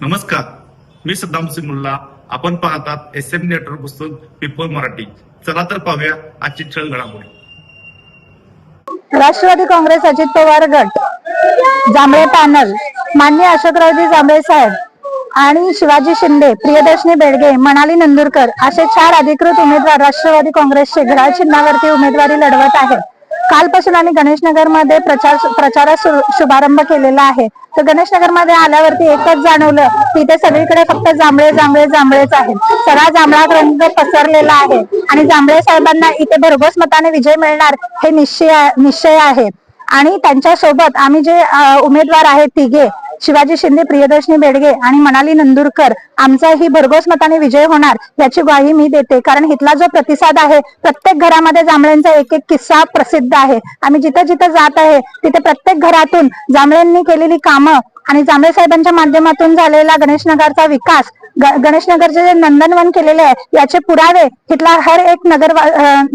नमस्कार. मी सद्दाम सिमुल्ला आपण पाहतात एस एम नेटवर्क पुस्तक पीपल मराठी. चला तर पाहूया आजची छळ घडामोडी. राष्ट्रवादी काँग्रेस अजित पवार गट जांभळे पॅनल मान्य अशोकरावजी जांभळे साहेब आणि शिवाजी शिंदे प्रियदर्शनी बेडगे मनाली नंदुरकर असे चार अधिकृत उमेदवार राष्ट्रवादी काँग्रेसचे घड्याळ चिन्हावरती उमेदवारी लढवत आहेत. कालपासून आम्ही गणेशनगरमध्ये प्रचार प्रचारात शुभारंभ केलेला आहे. तर गणेशनगरमध्ये आल्यावरती एकच जाणवलं की इथे सगळीकडे फक्त जांभळे जांभळे जांभळेच आहेत. सगळा जांभळा रंग पसरलेला आहे आणि जांभळे साहेबांना इथे भरघोस मताने विजय मिळणार हे निश्चय निश्चय आहे. आणि त्यांच्यासोबत आम्ही जे उमेदवार आहेत तिघे शिवाजी शिंदे प्रियदर्शनी बेडगे आणि मनाली नंदुरकर आमचाही भरघोस मताने विजय होणार याची ग्वाही मी देते. कारण इथला जो प्रतिसाद आहे प्रत्येक घरामध्ये जांभळ्यांचा एक एक किस्सा प्रसिद्ध आहे. आम्ही जिथे जिथं जात आहे तिथे प्रत्येक घरातून जांभळ्यांनी केलेली कामं आणि जांभळे साहेबांच्या माध्यमातून झालेला गणेशनगरचा विकास ग- गणेशनगरचे जे नंदनवन केलेले आहे याचे पुरावे तिथला हर एक नगर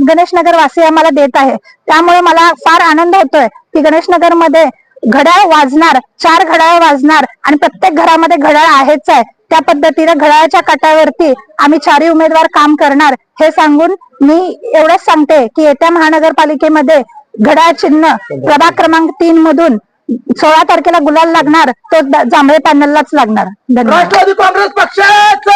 गणेशनगर वासी आम्हाला देत आहे. त्यामुळे मला फार आनंद होतोय की गणेशनगरमध्ये घड्याळ वाजणार चार घड्याळ वाजणार आणि प्रत्येक घरामध्ये घड्याळ आहेच आहे. त्या पद्धतीने घड्याळाच्या काटावरती आम्ही चारही उमेदवार काम करणार. हे सांगून मी एवढंच सांगते की येत्या महानगरपालिकेमध्ये घड्याळ चिन्ह प्रभाग क्रमांक तीन मधून सोळा तारखेला गुलाल लागणार तो जांभळे पॅनललाच लागणार. राष्ट्रवादी काँग्रेस पक्षाचं!